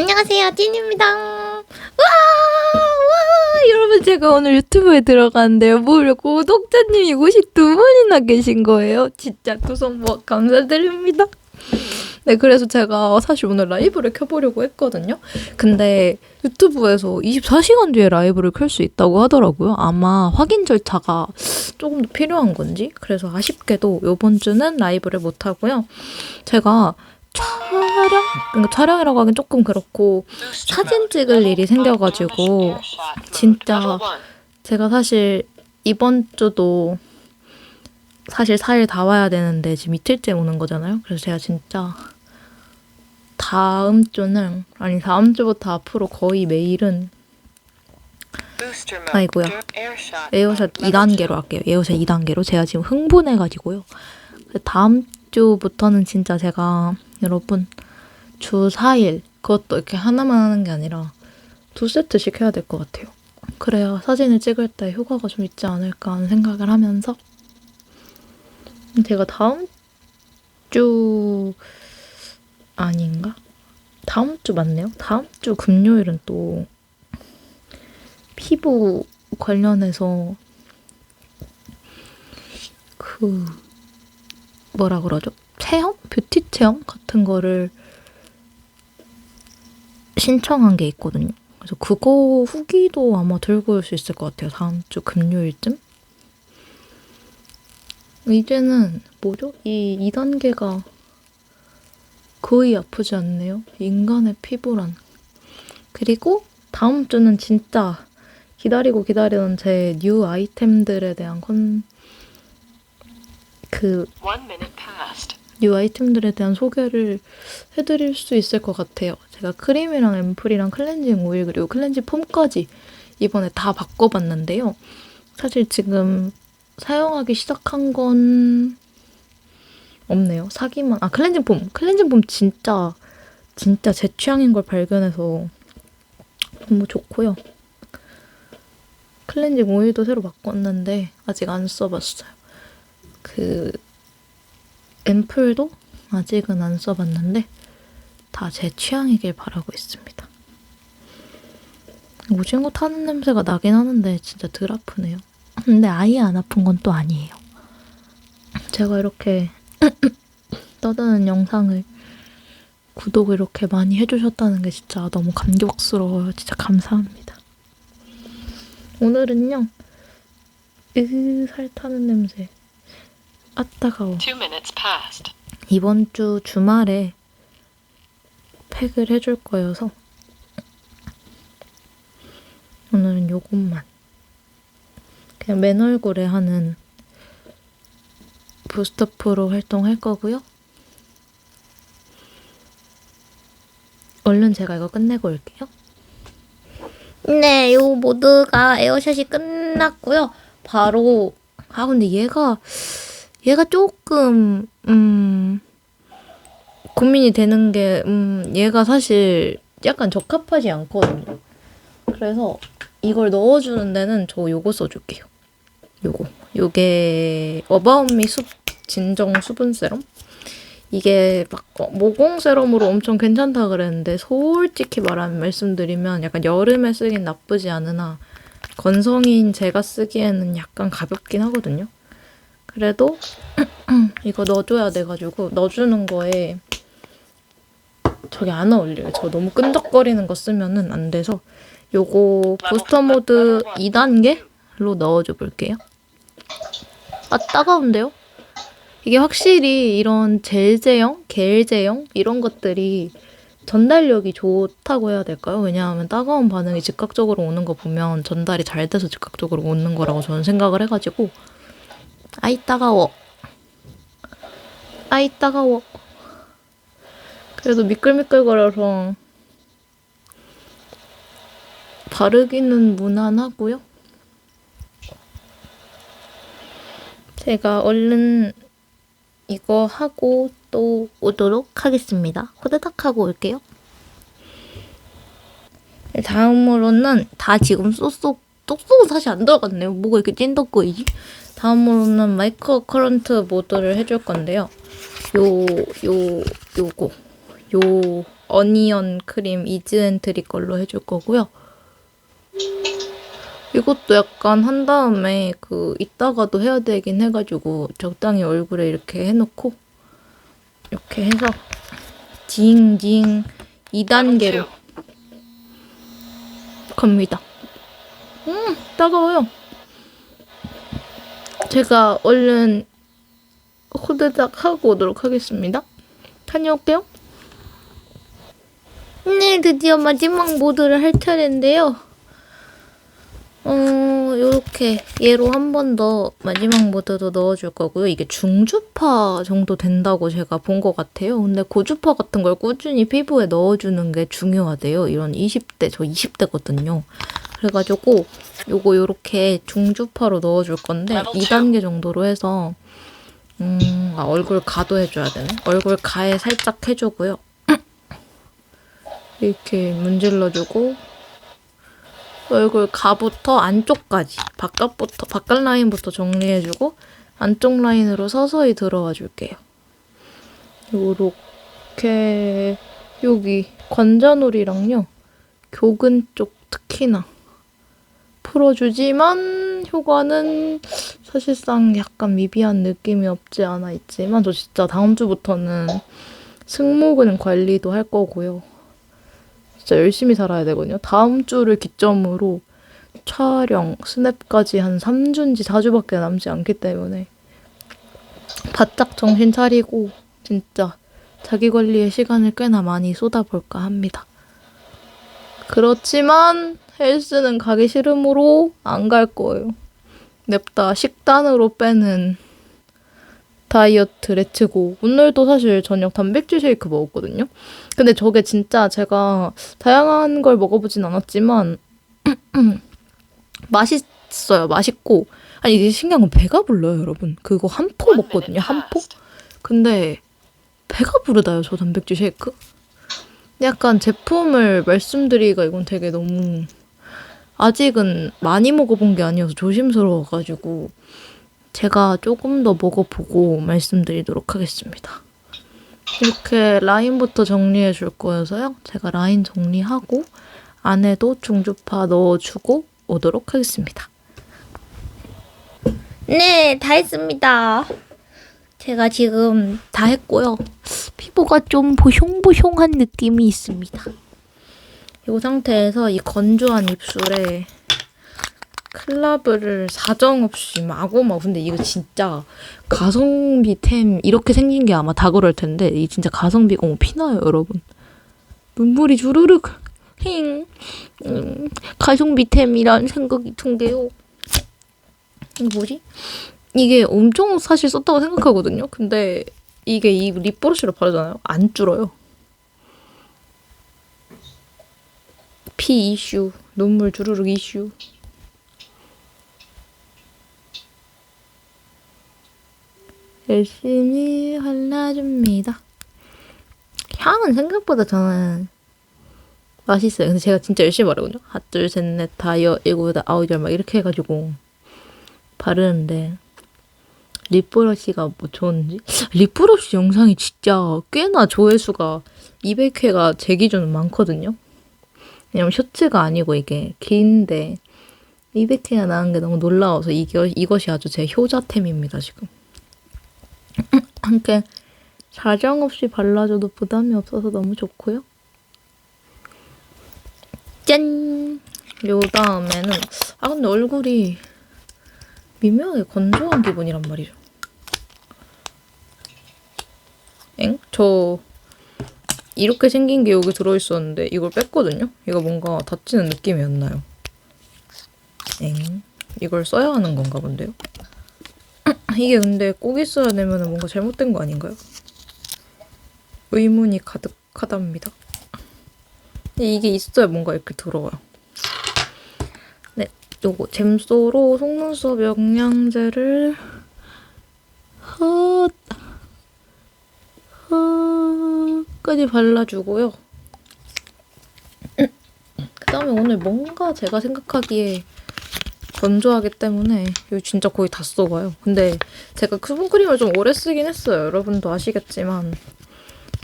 안녕하세요, 찐입니다. 와, 와, 여러분 제가 오늘 유튜브에 들어갔는데요. 무려 구독자님이 52분이나 계신 거예요. 진짜 두성모 감사드립니다. 네, 그래서 제가 사실 오늘 라이브를 켜보려고 했거든요. 근데 유튜브에서 24시간 뒤에 라이브를 켤 수 있다고 하더라고요. 아마 확인 절차가 조금 더 필요한 건지. 그래서 아쉽게도 이번 주는 라이브를 못 하고요. 제가 촬영? 그러니까 촬영이라고 하긴 조금 그렇고 사진 찍을 일이 생겨가지고 진짜 제가 사실 이번 주도 사실 4일 다 와야 되는데 지금 이틀째 오는 거잖아요. 그래서 제가 진짜 다음 주는 아니 다음 주부터 앞으로 거의 매일은 아이고야. 에어샷 2단계로 할게요. 에어샷 2단계로 제가 지금 흥분해가지고요. 다음 주부터는 진짜 제가 여러분 주 4일 그것도 이렇게 하나만 하는 게 아니라 두 세트씩 해야 될 것 같아요. 그래야 사진을 찍을 때 효과가 좀 있지 않을까 하는 생각을 하면서 제가 다음 주 아닌가? 다음 주 맞네요. 다음 주 금요일은 또 피부 관련해서 그 뭐라 그러죠? 체험? 뷰티 체험 같은 거를 신청한 게 있거든요. 그래서 그거 후기도 아마 들고 올 수 있을 것 같아요. 다음 주 금요일쯤? 이제는 뭐죠? 이 2단계가 거의 아프지 않네요. 인간의 피부란. 그리고 다음 주는 진짜 기다리고 기다리던 제 뉴 아이템들에 대한 컨, 그. 뉴 아이템들에 대한 소개를 해드릴 수 있을 것 같아요. 제가 크림이랑 앰플이랑 클렌징 오일 그리고 클렌징 폼까지 이번에 다 바꿔봤는데요. 사실 지금 사용하기 시작한 건 없네요. 사기만 아 클렌징 폼 클렌징 폼 진짜 진짜 제 취향인 걸 발견해서 너무 좋고요. 클렌징 오일도 새로 바꿨는데 아직 안 써봤어요. 그 앰플도 아직은 안 써봤는데 다 제 취향이길 바라고 있습니다. 오징어 타는 냄새가 나긴 하는데 진짜 덜 아프네요. 근데 아예 안 아픈 건 또 아니에요. 제가 이렇게 떠드는 영상을 구독을 이렇게 많이 해주셨다는 게 진짜 너무 감격스러워요. 진짜 감사합니다. 오늘은요, 으, 살 타는 냄새. 아, 따가워. 이번 주 주말에 팩을 해줄 거여서 오늘은 요것만 그냥 맨 얼굴에 하는 부스터 프로 활동할 거고요. 얼른 제가 이거 끝내고 올게요. 네, 요 모드가 에어샷이 끝났고요. 바로 아 근데 얘가 얘가 조금 음 고민이 되는 게 음 얘가 사실 약간 적합하지 않거든요. 그래서 이걸 넣어주는 데는 저 요거 써줄게요. 요거 요게 어바웃미 숲 진정 수분 세럼 이게 막 어, 모공 세럼으로 엄청 괜찮다 그랬는데 솔직히 말하면 말씀드리면 약간 여름에 쓰긴 나쁘지 않으나 건성인 제가 쓰기에는 약간 가볍긴 하거든요. 그래도 이거 넣어줘야 돼가지고 넣어주는 거에 저게 안 어울려요. 저 너무 끈적거리는 거 쓰면은 안 돼서 요거 부스터 모드 2단계로 넣어줘 볼게요. 아 따가운데요? 이게 확실히 이런 젤 제형, 겔 제형 이런 것들이 전달력이 좋다고 해야 될까요? 왜냐하면 따가운 반응이 즉각적으로 오는 거 보면 전달이 잘 돼서 즉각적으로 오는 거라고 저는 생각을 해가지고 아이 따가워. 아이 따가워. 그래도 미끌미끌거려서 바르기는 무난하고요. 제가 얼른 이거 하고 또 오도록 하겠습니다. 후다닥 하고 올게요. 다음으로는 다 지금 쏙쏙 쏙쏙은 사실 안 들어갔네요. 뭐가 이렇게 찐덕거리지? 다음으로는 마이크로 커런트 모드를 해줄 건데요. 요, 요, 요거. 요, 어니언 크림 이즈엔트리 걸로 해줄 거고요. 이것도 약간 한 다음에 그 이따가도 해야 되긴 해가지고 적당히 얼굴에 이렇게 해놓고 이렇게 해서 징징 2단계로 갑니다. 음 따가워요. 제가 얼른 호드닥 하고 오도록 하겠습니다. 다녀올게요. 네, 드디어 마지막 모드를 할 차례인데요. 어, 요렇게 얘로 한 번 더 마지막 모드도 넣어줄 거고요. 이게 중주파 정도 된다고 제가 본 것 같아요. 근데 고주파 같은 걸 꾸준히 피부에 넣어주는 게 중요하대요. 이런 20대, 저 20대거든요. 그래가지고 요거 요렇게 중주파로 넣어줄 건데 2단계 정도로 해서 음, 아, 얼굴 가도 해줘야 되네. 얼굴 가에 살짝 해주고요. 이렇게 문질러주고 얼굴 가부터 안쪽까지 바깥부터 바깥 라인부터 정리해주고 안쪽 라인으로 서서히 들어와 줄게요. 요렇게 여기 관자놀이랑요 교근 쪽 특히나 풀어주지만 효과는 사실상 약간 미비한 느낌이 없지 않아 있지만 저 진짜 다음 주부터는 승모근 관리도 할 거고요. 진짜 열심히 살아야 되거든요. 다음 주를 기점으로 촬영, 스냅까지 한 3주인지 4주밖에 남지 않기 때문에 바짝 정신 차리고 진짜 자기 관리에 시간을 꽤나 많이 쏟아볼까 합니다. 그렇지만 헬스는 가기 싫으므로 안 갈 거예요. 냅다 식단으로 빼는 다이어트 레츠고 오늘도 사실 저녁 단백질 쉐이크 먹었거든요. 근데 저게 진짜 제가 다양한 걸 먹어보진 않았지만 맛있어요. 맛있고 아니 이게 신기한 건 배가 불러요, 여러분. 그거 한 포 먹거든요. 한 포. 근데 배가 부르다요, 저 단백질 쉐이크. 약간 제품을 말씀드리기가 이건 되게 너무 아직은 많이 먹어본 게 아니어서 조심스러워가지고 제가 조금 더 먹어보고 말씀드리도록 하겠습니다. 이렇게 라인부터 정리해 줄 거여서요. 제가 라인 정리하고 안에도 중주파 넣어주고 오도록 하겠습니다. 네, 다 했습니다. 제가 지금 다 했고요. 피부가 좀 보숑보숑한 느낌이 있습니다. 이 상태에서 이 건조한 입술에 클라브를 사정없이 마구마구 근데 이거 진짜 가성비템 이렇게 생긴 게 아마 다 그럴 텐데 이 진짜 가성비 어머 피나요 여러분? 눈물이 주르륵. 힝. 음, 가성비템이란 생각이 든게요. 이게 뭐지? 이게 엄청 사실 썼다고 생각하거든요. 근데 이게 이 립브러쉬로 바르잖아요. 안 줄어요 피 이슈 눈물 주르륵 이슈 열심히 발라줍니다. 향은 생각보다 저는 맛있어요. 근데 제가 진짜 열심히 바르거든요. 하나, 둘, 셋, 넷, 다, 여, 일곱, 여덟, 아홉, 열, 막 이렇게 해가지고 바르는데 립브러쉬가 뭐 좋은지? 립브러쉬 영상이 진짜 꽤나 조회수가 200회가 제 기준은 많거든요. 왜냐면 쇼츠가 아니고 이게 긴데 200회가 나온 게 너무 놀라워서 이겨, 이것이 아주 제 효자템입니다, 지금. 함께 사정없이 발라줘도 부담이 없어서 너무 좋고요. 짠! 요 다음에는 아 근데 얼굴이 미묘하게 건조한 기분이란 말이죠. 엥? 저 이렇게 생긴 게 여기 들어있었는데 이걸 뺐거든요? 이거 뭔가 다치는 느낌이 안 나요. 엥? 이걸 써야 하는 건가 본데요? 이게 근데 꼭 있어야 되면 뭔가 잘못된 거 아닌가요? 의문이 가득하답니다. 이게 있어야 뭔가 이렇게 들어와요. 네, 요거 잼소로 속눈썹 영양제를 헛, 헛까지 발라주고요. 그 다음에 오늘 뭔가 제가 생각하기에 건조하기 때문에 이거 진짜 거의 다 써가요. 근데 제가 수분크림을 좀 오래 쓰긴 했어요. 여러분도 아시겠지만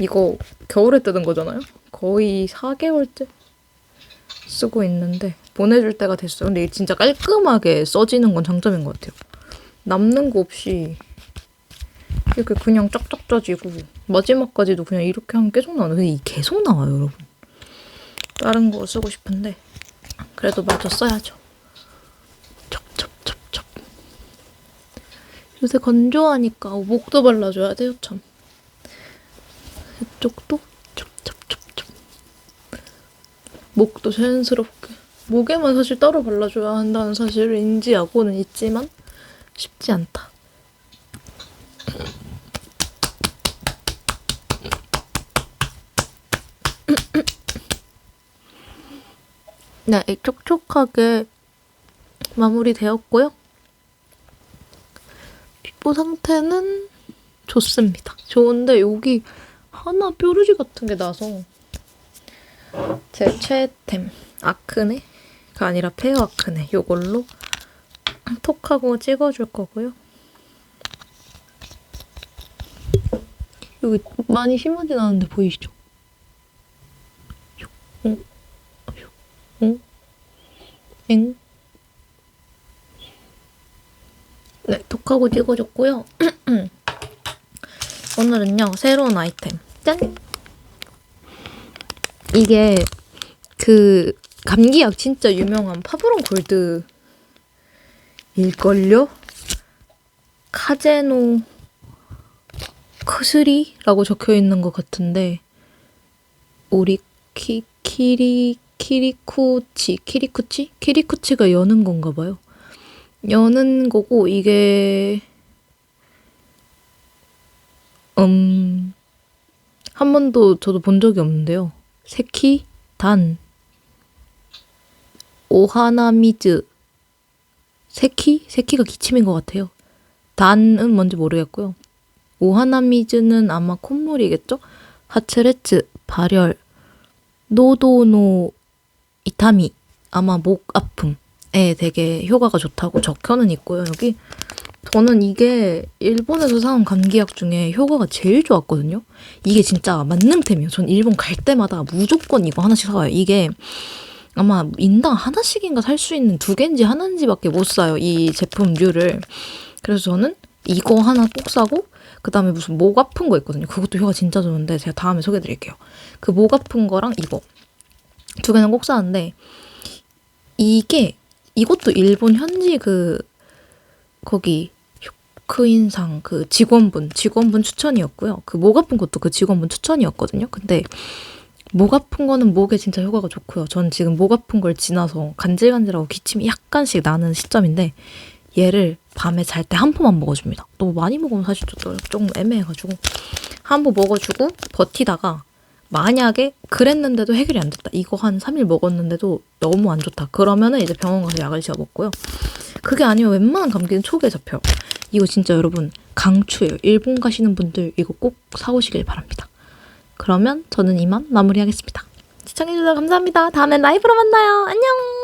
이거 겨울에 뜨는 거잖아요. 거의 4개월째 쓰고 있는데 보내줄 때가 됐어요. 근데 진짜 깔끔하게 써지는 건 장점인 것 같아요. 남는 거 없이 이렇게 그냥 쫙쫙 쪄지고 마지막까지도 그냥 이렇게 하면 계속 나와요. 근데 이 계속 나와요, 여러분. 다른 거 쓰고 싶은데 그래도 마저 써야죠. 첩첩첩첩. 요새 건조하니까 목도 발라줘야 돼요, 참. 이쪽도 첩첩첩첩. 목도 자연스럽게. 목에만 사실 따로 발라줘야 한다는 사실을 인지하고는 있지만 쉽지 않다. 네, 촉촉하게 마무리되었고요. 피부 상태는 좋습니다. 좋은데 여기 하나 뾰루지 같은 게 나서 제 최애템 아크네가 아니라 페어 아크네 요걸로 톡하고 찍어줄 거고요. 여기 많이 심하진 않은데 보이시죠? 응? 응? 엥? 네, 톡하고 찍어줬고요. 오늘은요, 새로운 아이템. 짠! 이게 그 감기약 진짜 유명한 파브론 골드 일걸요? 카제노 커스리라고 적혀 있는 것 같은데 우리 키 키리 키리쿠치 키리쿠치 키리쿠치가 여는 건가 봐요. 여는 거고 이게 음. 한 번도 저도 본 적이 없는데요. 세키 단 오하나미즈 세키 세키가 기침인 것 같아요. 단은 뭔지 모르겠고요. 오하나미즈는 아마 콧물이겠죠? 하츠레츠 발열 노도노 이타미 아마 목 아픔에 되게 효과가 좋다고 적혀는 있고요. 여기 저는 이게 일본에서 사온 감기약 중에 효과가 제일 좋았거든요. 이게 진짜 만능템이에요. 전 일본 갈 때마다 무조건 이거 하나씩 사와요. 이게 아마 인당 하나씩인가 살 수 있는 두 개인지 하나인지밖에 못 사요. 이 제품류를. 그래서 저는 이거 하나 꼭 사고 그다음에 무슨 목 아픈 거 있거든요. 그것도 효과 진짜 좋은데 제가 다음에 소개해 드릴게요. 그 목 아픈 거랑 이거 두 개는 꼭 사는데 이게 이것도 일본 현지 그 거기 휴크인상 그 직원분 직원분 추천이었고요. 그 목 아픈 것도 그 직원분 추천이었거든요. 근데 목 아픈 거는 목에 진짜 효과가 좋고요. 전 지금 목 아픈 걸 지나서 간질간질하고 기침이 약간씩 나는 시점인데 얘를 밤에 잘 때 한 포만 먹어줍니다. 너무 많이 먹으면 사실 좀, 좀 애매해가지고 한 포 먹어주고 버티다가 만약에 그랬는데도 해결이 안 됐다. 이거 한 3일 먹었는데도 너무 안 좋다. 그러면은 이제 병원 가서 약을 지어 먹고요. 그게 아니면 웬만한 감기는 초기에 잡혀요. 이거 진짜 여러분 강추예요. 일본 가시는 분들 이거 꼭 사오시길 바랍니다. 그러면 저는 이만 마무리하겠습니다. 시청해주셔서 감사합니다. 다음엔 라이브로 만나요. 안녕!